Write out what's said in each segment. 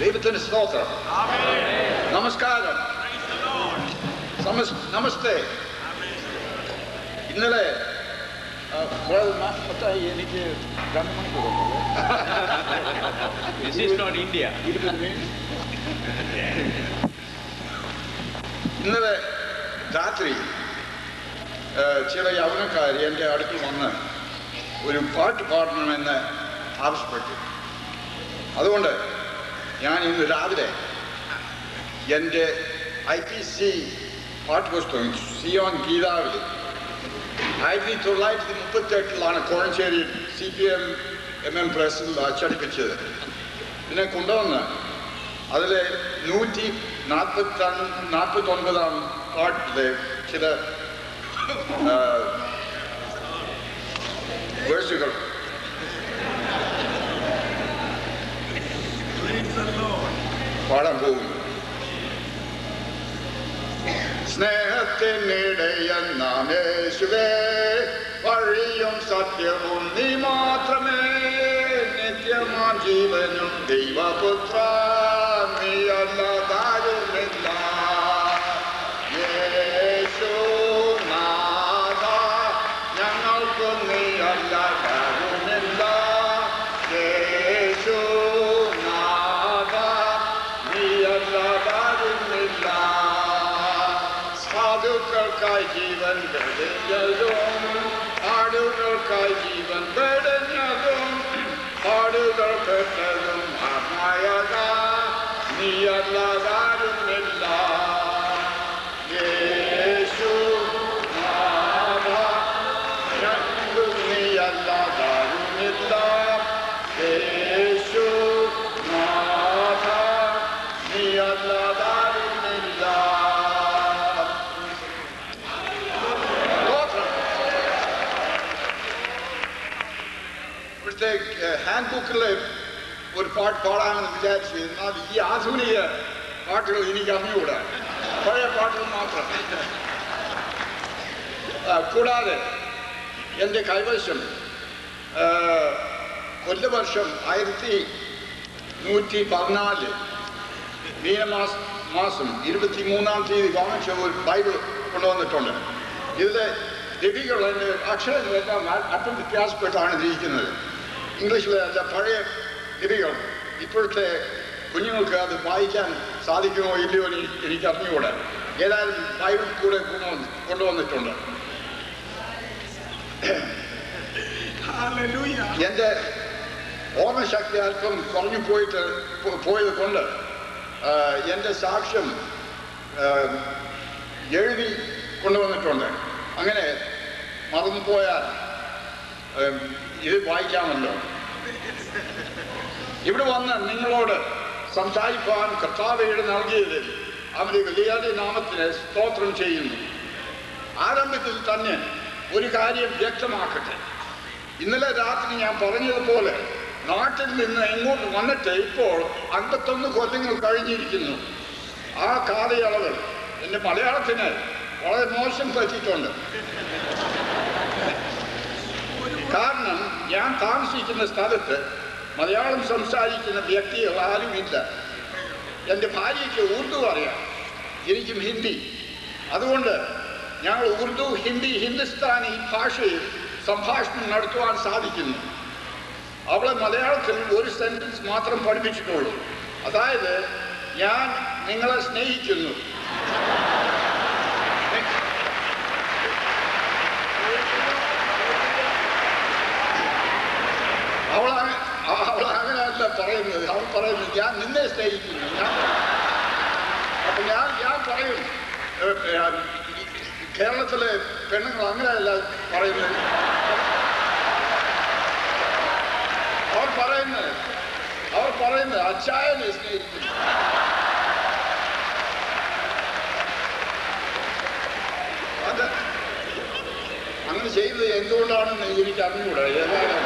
ദൈവത്തിന് സ്തോത്രം. നമസ്കാരം. നമസ് നമസ്തേ. ഇന്നലെ എനിക്ക് രണ്ട് മണിക്കൂർ ഇന്ത്യ. ഇന്നലെ രാത്രി ചില യൗവനക്കാർ എന്റെ അടുത്ത് വന്ന് ഒരു പാട്ട് പാടണമെന്ന് ആവശ്യപ്പെട്ടു. അതുകൊണ്ട് ഞാൻ ഇന്ന് രാവിലെ എന്റെ ഐ പി സി പാട്ട് പുസ്തകം സിയോൻ ഗീതാവിൽ ആയിരത്തി തൊള്ളായിരത്തി മുപ്പത്തെട്ടിലാണ് കോഴഞ്ചേരിയിൽ C P M M M പ്രസിൽ അച്ചടിപ്പിച്ചത്. ഇതിനെ കൊണ്ടുവന്ന് അതിൽ നൂറ്റി നാൽപ്പത്തി നാൽപ്പത്തൊൻപതാം പാട്ടിലെ ചില ആ, വേഴ്സുകൾ പാടാൻ പോകുന്നു സ്നേഹത്തിനിടയൻ നാം യേശുവേ വഴിയും സത്യവും നീ മാത്രമേ. നിത്യമാം ജീവനും ദൈവപുത്ര നീ காய் ஜீவன் பெருதும் ஆடுகள் காய் ஜீவன் பெருதும் ஆடுகள் பெற்றதும் ஆத்மாயதா நீ அல்லாதா ഇവിടുത്തെ ഹാൻഡ് ബുക്കിൽ ഒരു പാട്ട് പാടാമെന്ന് വിചാരിച്ചു എന്നാൽ ഈ ആധുനിക പാട്ടുകൾ എനിക്ക് അറിഞ്ഞുകൂടാ. പഴയ പാട്ടുകൾ മാത്രം. കൂടാതെ എന്റെ കൈവശം കൊല്ലവർഷം ആയിരത്തി നൂറ്റി പതിനാല് മീനമാസ മാസം ഇരുപത്തി മൂന്നാം തീയതി വാങ്ങിച്ച ഒരു ബൈബിൾ കൊണ്ടുവന്നിട്ടുണ്ട്. ലിപികൾ അതിന്റെ അക്ഷരങ്ങളെല്ലാം അല്പം വ്യത്യാസപ്പെട്ടാണ് ഇരിക്കുന്നത് ഇംഗ്ലീഷിലെ പഴയ ലിപികൾ. ഇപ്പോഴത്തെ കുഞ്ഞുങ്ങൾക്ക് അത് വായിക്കാൻ സാധിക്കുമോ ഇല്ലയോ എന്ന് എനിക്ക് അറിഞ്ഞുകൂടെ. ഏതായാലും ബൈബിൾ കൂടെ കൊണ്ടുവന്ന് കൊണ്ടുവന്നിട്ടുണ്ട്. എന്റെ ഓർമ്മശക്തി അല്പം കുറഞ്ഞു പോയിട്ട് പോയത് കൊണ്ട് എന്റെ സാക്ഷ്യം എഴുതി കൊണ്ടുവന്നിട്ടുണ്ട്. അങ്ങനെ മറന്നുപോയാൽ ആ, ഇത് വായിക്കാമല്ലോ. ഇവിടെ വന്ന് നിങ്ങളോട് സംസാരിക്കാൻ കർത്താവയുടെ നൽകിയതിൽ അവന്റെ വലിയ നാമത്തിന് സ്തോത്രം ചെയ്യുന്നു. ആരംഭത്തിൽ തന്നെ ഒരു കാര്യം വ്യക്തമാക്കട്ടെ. ഇന്നലെ രാത്രി ഞാൻ പറഞ്ഞതുപോലെ നാട്ടിൽ നിന്ന് എങ്ങോട്ട് വന്നിട്ട് ഇപ്പോൾ അൻപത്തൊന്ന് കൊല്ലങ്ങൾ കഴിഞ്ഞിരിക്കുന്നു. ആ കാലയളവ് എന്റെ മലയാളത്തിന് വളരെ മോശം പറ്റിയിട്ടുണ്ട്. കാരണം ഞാൻ താമസിക്കുന്ന സ്ഥലത്ത് മലയാളം സംസാരിക്കുന്ന വ്യക്തികൾ ആരുമില്ല. എന്റെ ഭാര്യയ്ക്ക് ഉറുദു അറിയാം. എനിക്കും ഹിന്ദി. അതുകൊണ്ട് ഞങ്ങൾ ഉറുദു ഹിന്ദി ഹിന്ദുസ്ഥാനി ഭാഷയിൽ സംഭാഷണം നടത്തുവാൻ സാധിക്കുന്നു. അവളെ മലയാളത്തിൽ ഒരു സെന്റൻസ് മാത്രം പഠിപ്പിച്ചിട്ടുള്ളൂ. അതായത് ഞാൻ നിങ്ങളെ സ്നേഹിക്കുന്നു. അവൾ അവൾ അങ്ങനെയല്ല പറയുന്നത്. അവൾ പറയുന്നത് ഞാൻ നിന്നെ സ്നേഹിക്കുന്നു. ഞാൻ അപ്പൊ ഞാൻ ഞാൻ പറയും കേരളത്തിലെ പെണ്ണുങ്ങൾ അങ്ങനെയല്ല പറയുന്നത്. അവർ പറയുന്നത് അവർ പറയുന്നത് അച്ചായനെ സ്നേഹിക്കുന്നു. അത് അങ്ങനെ ചെയ്തത് എന്തുകൊണ്ടാണെന്ന് എനിക്ക് അറിഞ്ഞുകൂടാ. ഏതായാലും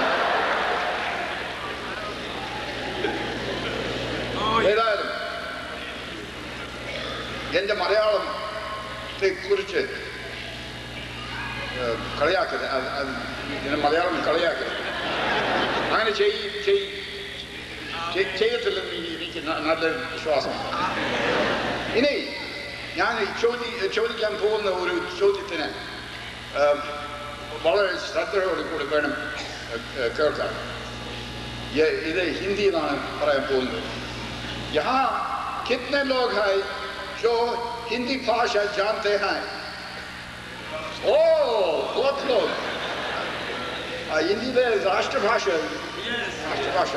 ഏതായാലും എന്റെ മലയാളത്തെ കുറിച്ച് കളിയാക്കരുത്. അത് മലയാളം കളിയാക്കരുത്. അങ്ങനെ ചെയ്യത്തില്ലെന്ന് എനിക്ക് നല്ല വിശ്വാസം. ഇനി ഞാൻ ചോദി ചോദിക്കാൻ പോകുന്ന ഒരു ചോദ്യത്തിന് വളരെ ശ്രദ്ധയോടെ കൂടി വേണം കേൾക്കാൻ. ഇത് ഹിന്ദിയിലാണ് പറയാൻ പോകുന്നത്. यहाँ कितने लोग हैं जो हिंदी भाषा जानते हैं ओ बहुत लोग ആ, ഇന്ത്യയിലെ രാഷ്ട്രഭാഷ രാഷ്ട്രഭാഷ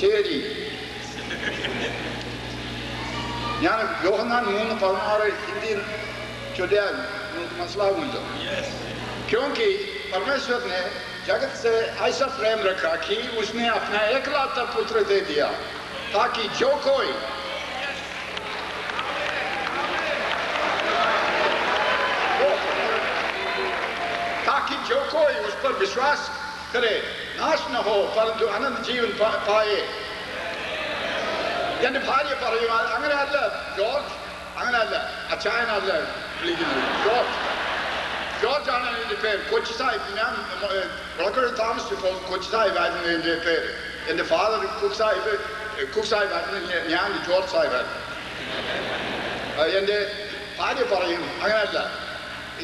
ശരി ഞാൻ യോഹന്നാൻ മൂന്ന് പതിനാറ് ഹിന്ദിയിൽ ചൊല്ലിയാൽ നിങ്ങൾക്ക് മനസ്സിലാവുമല്ലോ क्योंकि परमेश्वर ने जगत से ऐसा प्रेम रखा कि उसने अपना एकलौता पुत्र दे दिया ताकि जो कोई ताकि जो कोई उस पर विश्वास करे नाश न हो परंतु अनंत जीवन पा- पाए എന്റെ ഭാര്യ പറയും "അത് അങ്ങനെയല്ല ജോർജ് അങ്ങനെയല്ല അച്ചായനല്ല വിളിക്കുന്നത് ജോർജ് ജോർജ് ആണ് എൻ്റെ പേര് കൊച്ചി സാഹിബ് ഞാൻ വിളക്കോട് താമസിച്ചപ്പോൾ കൊച്ചി സാഹിബായിരുന്നു എൻ്റെ പേര് എൻ്റെ ഫാദർ കുക്ക് സാഹിബ് കുസായിട്ടായിരുന്നു ഞാൻ ചോർസായിട്ടായിരുന്നു എൻ്റെ ഭാര്യ പറയും അങ്ങനെയല്ല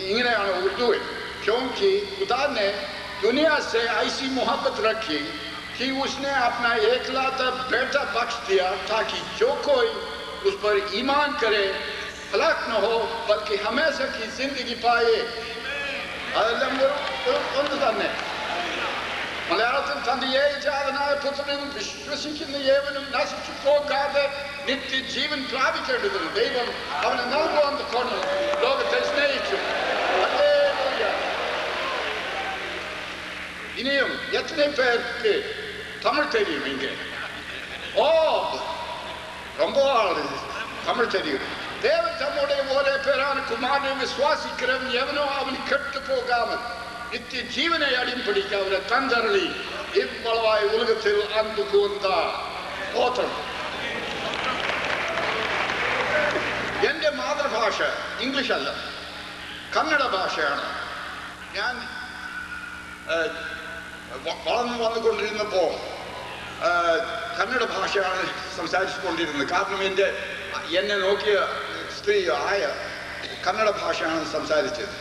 ഇങ്ങനെയാണ് ഉറുദുവിൽ کیونکہ خدا نے دنیا سے ایسی محبت رکھی کہ اس نے اپنا اکلاتا بیٹا بخش دیا تاکہ جو کوئی اس پر ایمان کرے ہلاک نہ ہو بلکہ ہمیشہ کی زندگی پائے اللہ نے ഒന്ന് തന്നെ മലയാളത്തിൽ തന്റെ ഏകജാതനായ പുത്രനും വിശ്വസിക്കുന്ന ഏവനും നശിച്ചു പോകാതെ നിത്യജീവൻ പ്രാപിക്കേണ്ടതിന് ദൈവം അവനെ നൽകുവാൻ കൊണ്ട് ലോകത്തെ സ്നേഹിച്ചു ഹല്ലേലൂയ. ഇനിയും എത്ര പേർക്ക് തമിഴ് தெரியும் இங்க ஓ ரொம்ப ஆளு தமிழ் தெரியும் தேவன் தம்முடைய ஒரே பேரான குமாரனை விசுவாசிக்கிறவன் எவனோ அவன் கெட்டு போகாமல் ನಿತ್ಯ ಜೀವನ ಯಾಡಿನ ಪಡಿಕ ಅವರ ತಂದರಳಿ ಇಬ್ಬಳವಾಯಿ ಉಲಗತಿಲ್ ಅಂದಕು എന്റെ മാതൃഭാഷ ഇംഗ്ലീഷല്ല. കന്നഡ ഭാഷയാണ്. ഞാൻ വളർന്നു വന്നുകൊണ്ടിരുന്നപ്പോൾ കന്നഡ ഭാഷയാണ് സംസാരിച്ചുകൊണ്ടിരുന്നത്. കാരണം എന്റെ എന്നെ നോക്കിയ സ്ത്രീ ആയ കന്നഡ ഭാഷയാണ് സംസാരിച്ചത്.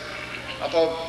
അപ്പോൾ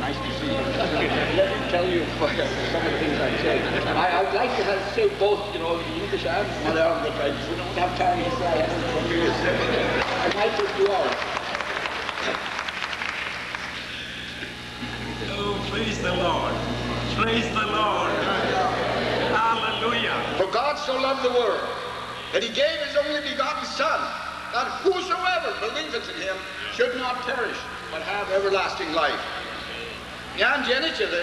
Nice to see you. Let me tell you some of the things I say. I, I'd like to have say both, you know, the English and Malayalam, but we don't have time to say. I might take two. Oh, praise the Lord. Praise the Lord. Hallelujah. For God so loved the world that he gave his only begotten Son, that whosoever believeth in him should not perish, but have everlasting life. ഞാൻ ജനിച്ചത്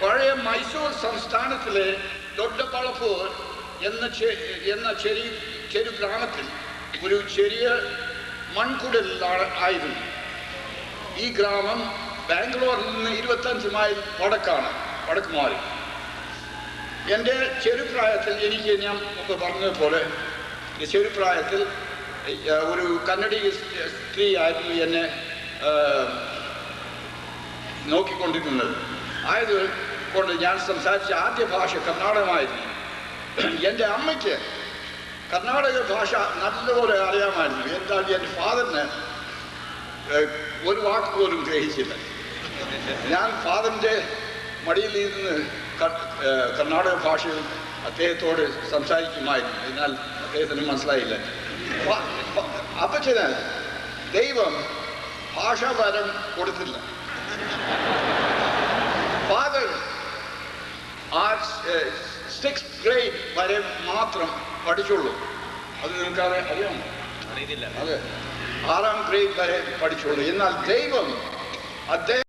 പഴയ മൈസൂർ സംസ്ഥാനത്തിലെ ദൊഡ്ഡപ്പളപ്പൂർ എന്ന എന്ന cherry ചെറു ഗ്രാമത്തിൽ ഒരു ചെറിയ മൺകുടലിലാണ് ആയിരുന്നു ഈ ഗ്രാമം ബാംഗ്ലൂരിൽ നിന്ന് ഇരുപത്തഞ്ച് മൈൽ വടക്കാണ് വടക്ക് മാറി എന്റെ ചെറുപ്രായത്തിൽ എനിക്ക് ഞാൻ ഒക്കെ പറഞ്ഞതുപോലെ ചെറുപ്രായത്തിൽ ഒരു കന്നഡി സ്ത്രീ ആയിരുന്നു എന്നെ നോക്കിക്കൊണ്ടിരുന്നത്. ആയത് കൊണ്ട് ഞാൻ സംസാരിച്ച ആദ്യ ഭാഷ കർണാടകമായിരുന്നു. എന്റെ അമ്മയ്ക്ക് കർണാടക ഭാഷ നല്ലപോലെ അറിയാമായിരുന്നു. എന്നാൽ എന്റെ ഫാദറിന് ഒരു വാക്ക് പോലും ഗ്രഹിച്ചില്ല. ഞാൻ ഫാദറിന്റെ മടിയിൽ ഏഹ് കർണാടക ഭാഷയിൽ അദ്ദേഹത്തോട് സംസാരിക്കുമായിരുന്നു. എന്നാൽ അദ്ദേഹത്തിന് മനസ്സിലായില്ല. അപ്പച്ചന് ദൈവം ഭാഷാപരം കൊടുത്തില്ല. ഫാദർ ആ സിക്സ് ഗ്രേഡ് വരെ മാത്രം പഠിച്ചുള്ളൂ അത് നിങ്ങൾക്ക് അറിയാം അറിയില്ല അതെ. ആറാം ഗ്രേഡ് വരെ പഠിച്ചുള്ളൂ എന്നാൽ ദൈവം അദ്ദേഹം